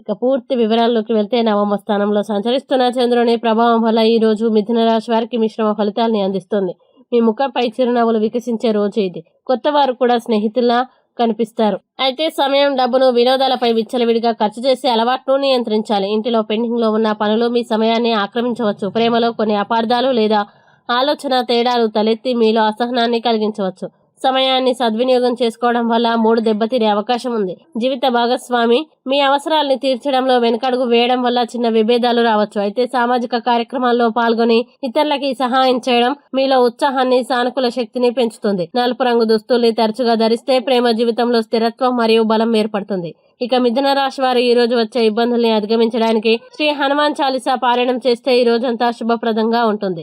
ఇక పూర్తి వివరాల్లోకి వెళ్తే నవమ స్థానంలో సంచరిస్తున్న చంద్రుని ప్రభావం వల్ల ఈ రోజు మిథున రాశి వారికి మిశ్రమ ఫలితాలని అందిస్తుంది. మీ ముఖంపై చిరునవ్వులు వికసించే రోజు ఇది. కొత్త వారు కూడా స్నేహితుల్లా కనిపిస్తారు. అయితే సమయం డబ్బును వినోదాలపై విచ్చలవిడిగా ఖర్చు చేసే అలవాటును నియంత్రించాలి. ఇంటిలో పెండింగ్లో ఉన్న పనులు మీ సమయాన్ని ఆక్రమించవచ్చు. ప్రేమలో కొన్ని అపార్థాలు లేదా ఆలోచన తేడాలు తలెత్తి మీలో అసహనాన్ని కలిగించవచ్చు. సమయాన్ని సద్వినియోగం చేసుకోవడం వల్ల మూడు దెబ్బతినే అవకాశం ఉంది. జీవిత భాగస్వామి మీ అవసరాల్ని తీర్చడంలో వెనుకడుగు వేయడం వల్ల చిన్న విభేదాలు రావచ్చు. అయితే సామాజిక కార్యక్రమాల్లో పాల్గొని ఇతరులకి సహాయం చేయడం మీలో ఉత్సాహాన్ని సానుకూల శక్తిని పెంచుతుంది. నలుపు రంగు దుస్తుల్ని తరచుగా ధరిస్తే ప్రేమ జీవితంలో స్థిరత్వం మరియు బలం ఏర్పడుతుంది. ఇక మిథున రాశి వారు ఈ రోజు వచ్చే ఇబ్బందుల్ని అధిగమించడానికి శ్రీ హనుమాన్ చాలీసా పారాయణం చేస్తే ఈ రోజంతా శుభప్రదంగా ఉంటుంది.